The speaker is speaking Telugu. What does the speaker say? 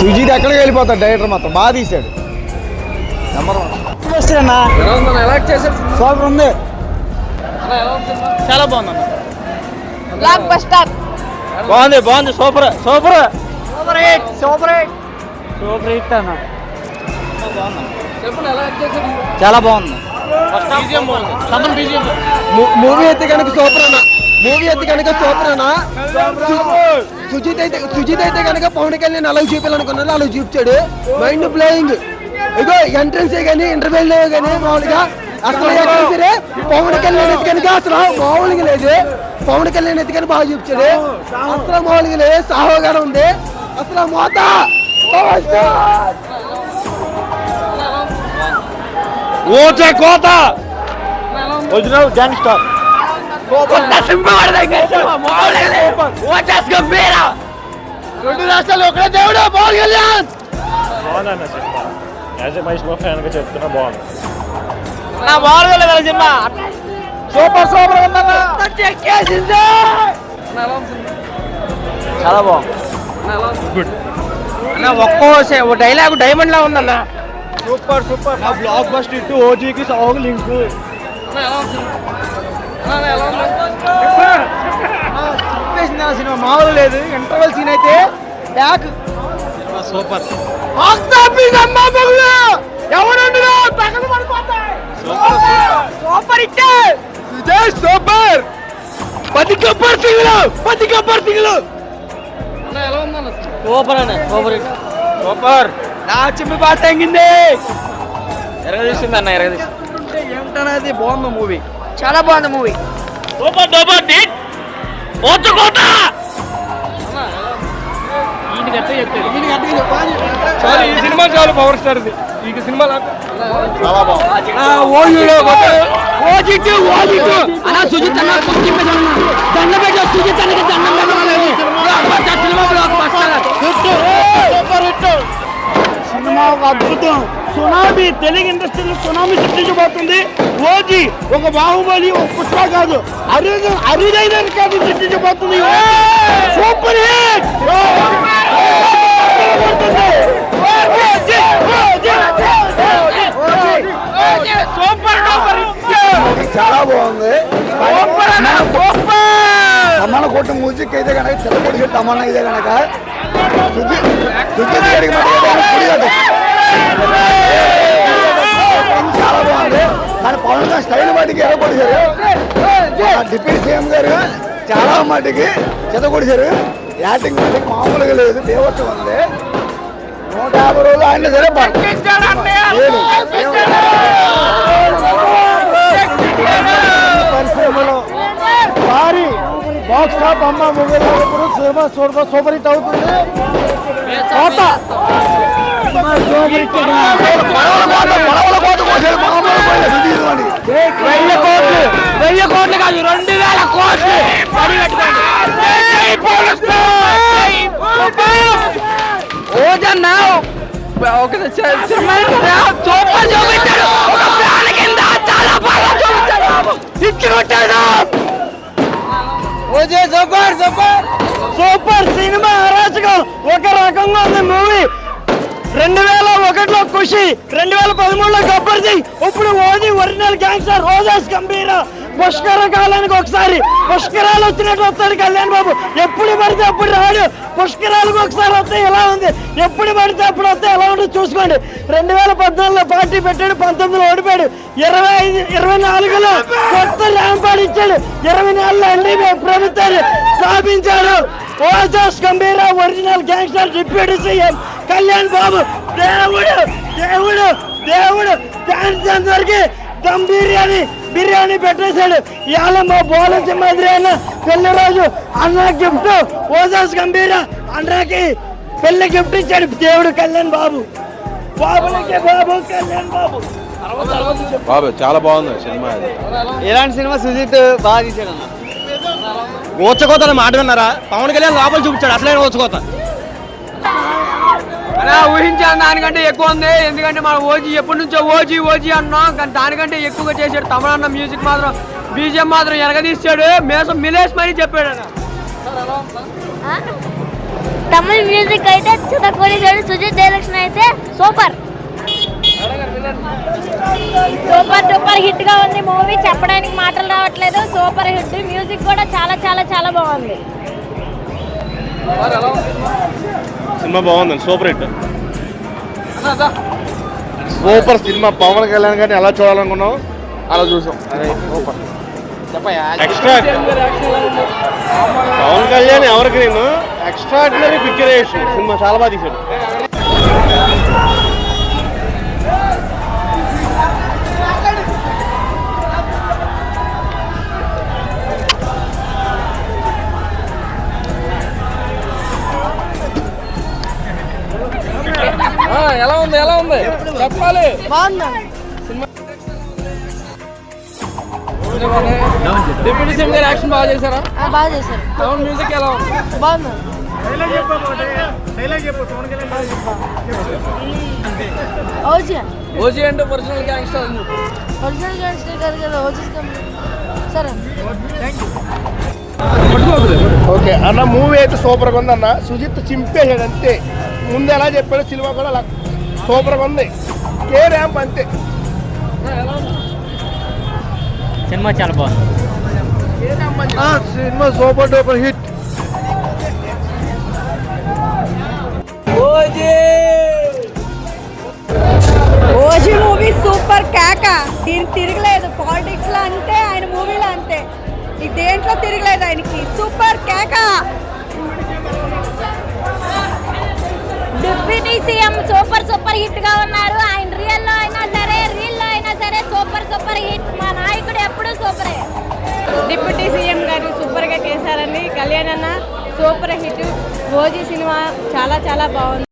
సుజీత్ ఎక్కడికి వెళ్ళిపోతాడు? డైరెక్టర్ మొత్తం బాగా తీశాడు. నెంబర్ వన్ సూపర్ ఉంది చాలా బాగుంది అన్న. బ్లాక్ బస్టర్ బాగుంది బాగుంది. Super super super hit super hit super hit అన్న. చాలా బాగుంది. మూవీ అయితే కనుక సూపర్ అన్న. మూవీ అయితే కనుక సు- సుజిత్ అయితే సుజిత్ అయితే కనుక పవన్ కళ్యాణ్ అలా చూపించాలనుకున్నాను అలా చూపించాడు మైండ్ బ్లోయింగ్ ఇగో ఎంట్రన్స్ కానీ ఇంటర్వెల్ కానీ మామూలుగా అసలు సరే పవన్ కళ్యాణ్ అయితే కనుక అసలు మామూలుగా లేదు. పవన్ కళ్యాణ్ అయితే కనుక బాగా చూపించాడు అసలు మామూలుగా లేదు. సాహోగారం ఉంది అసలు మోత! ఓటే కోత! Original gangster. రెండు రాష్ట్రాలు ఒకటే దేవుడు పవన్ కళ్యాణ్! బాగుందన్న cinema. As a Mahesh Babu ఫ్యాన్గా చెప్తున్నా బాగుంది. సూపర్ సూపర్ చాలా బాగుంది. గుడ్ అన్న ఒక్కో డైలాగ్ డైమండ్ లా ఉందన్న. Super super. నా బ్లాక్ బస్ట్ ఇటు ఓజీకి సాంగ్ లింక్. సినిమా మామూలు లేదు ఇంటర్వెల్ సీన్ అయితే బ్యాక్ సూపర్. సూపర్. ఇచ్చే విజయ్ సూపర్. పది గబ్బర్ సింగ్లు పది గబ్బర్ సింగ్లు సూపర్. అన్న సూపర్. సూపర్. నా చిమ్మి పాట తగ్గింది ఎరగదీసింది అన్న ఎరగదీసింది ఏమిటనేది బాగుంది మూవీ. చాలా బాగుంది మూవీ. సూపర్ డూపర్ హిట్ చాలు ఈ సినిమా చాలు పవర్ స్టార్ ఈ సినిమా ఓజీకి అలా సుజిత్ అన్న దండ పెట్ట సుజిత్ అన్నకి దండం అద్భుతం. సునామీ తెలుగు ఇండస్ట్రీలో సునామీ సృష్టించబోతుంది. ఓజీ ఒక బాహుబలి ఒక పుష్ప కాదు. అరుదు అరుదైన రికార్డు సృష్టించబోతుంది. Super hit! చాలా బాగుంది. తమన కొట్టు మ్యూజిక్ అయితే కనుక చిన్నపొడి తమన్న అయితే కనుక సుజిత్ గారికి పుడి కాదు. చాలా బాగుంది కానీ పవన్ కళ్యాణ్ స్టైల్ మటుకి ఎరగొడిచారు డిప్యూటీ సీఎం గారు చాలా మటుకి చెత్తకొడిచారు యాక్టింగ్ మటుకు మామూలుగా లేదు దేవత్వం ఉంది నూట యాభై రోజులు ఆయన సరే. పరిశ్రమలో భారీ బాక్స్ ఆఫ్ అమ్మ ఇప్పుడు సినిమా సూపర్ సూపర్ హిట్ అవుతుంది కోట వెయ్యి కోట్లు వెయ్యి కోట్లు కాదు రెండు వేల కోట్లు ఓజన్నా ఒక సినిమా సూపర్ చూపించాడు ఒక ప్రాణ కింద చాలా బాగా చూపించాడు ఇచ్చి కొట్టాడు ఓజే సూపర్ సూపర్ సూపర్ సినిమా రెండు వేల పదమూడులో గబ్బర్ ఇప్పుడు ఓది ఒరిజినల్ గ్యాంగ్స్టర్ రోజాస్ గంభీర. పుష్కర కాలానికి ఒకసారి. పుష్కరాలు వచ్చినట్టు వస్తాడు కళ్యాణ్ బాబు. ఎప్పుడు పడితే అప్పుడు రాడు. పుష్కరాలకు ఒకసారి వస్తే ఎలా ఉంది? ఎప్పుడు పడితే అప్పుడు వస్తే ఎలా ఉంటుంది చూసుకోండి. రెండు వేల పద్నాలుగులో పార్టీ పెట్టాడు పంతొమ్మిదిలో ఓడిపాడు ఇరవై ఐదు ఇరవై నాలుగులో కొత్త ర్యాంపాడు ఇచ్చాడు. ఇరవై నాలుగులో అండి ప్రభుత్వాన్ని స్థాపించాడు. Ojas Gambheera original gangster deputy CM. Kalyan Babu దేవుడు దేవుడు దేవుడు డాన్స్ అందరికి దమ్ బిర్యానీ బిర్యానీ పెట్టేశాడు. ఇవాళ మా బోలం సింహాద్రి అన్న పెళ్ళి రోజు అన్న గిఫ్ట్ ఓజాస్ గంభీర అన్నకి పెళ్ళి గిఫ్ట్ ఇచ్చాడు దేవుడు కళ్యాణ్ బాబు. బాబులకి బాబు కళ్యాణ్ బాబు. బాబు చాలా బాగుంది సినిమా ఎలాంటి సినిమా సుజిత్ బాగా తీసాడు అన్న. ఓచకోత మాట విన్నారా? పవన్ కళ్యాణ్ లోపల చూపించాడు అసలైన ఓచకోత ఊహించాను దానికంటే ఎక్కువ ఉంది. ఎందుకంటే మనం ఓజీ ఎప్పటి నుంచో ఓజీ ఓజీ అన్నాం. కానీ దానికంటే ఎక్కువగా చేశాడు తమరన్న మ్యూజిక్ మాత్రం. బీజిఎం మాత్రం ఎనగదీశాడు మేసం మిలేష్ మరీ చెప్పాడు అన్న తమిళ మ్యూజిక్ అయితే చిత్తకోడేశాడు సుజిత్ డైరెక్షన్ అయితే సూపర్. సూపర్ సూపర్ హిట్గా ఉంది మూవీ. చెప్పడానికి మాటలు రావట్లేదు. Super hit. మ్యూజిక్ కూడా చాలా చాలా చాలా బాగుంది. సినిమా బాగుందండి సూపర్ హిట్. సూపర్ సినిమా పవన్ కళ్యాణ్ గారిని ఎలా చూడాలనుకున్నాం అలా చూసాం. సూపర్. ఎక్స్ట్రా పవన్ కళ్యాణ్ ఎవరికి నేను? ఎక్స్ట్రాడినరీ పిక్చరేషన్ సినిమా చాలా బాగా తీశాడు. ఉంది ఎలా ఉంది? చెప్పాలి. డిప్యూటీ సీఎం గారు యాక్షన్ బాగా చేశారా? బాగా చేశారు. పవన్ మ్యూజిక్ ఎలా ఉంది? బాగుంది. ఓజీ. ఓజీ అంటే ఒరిజినల్ గ్యాంగ్స్టర్ ఒరిజినల్ గ్యాంగ్స్టర్ గారు కదా ఓజీ సరే. ఓకే అన్న మూవీ అయితే సూపర్గా ఉంది అన్న సుజిత్ చింపేశాడు అంతే. ముందు ఎలా చెప్పాడో సినిమా కూడా అలా సూపర్గా ఉంది. కే ర్యాంప్ అంతే. సినిమా చాలా బాగుంది. Cinema super duper hit. OG! Movie super super hit. OG cinema చాలా చాలా బాగుంది.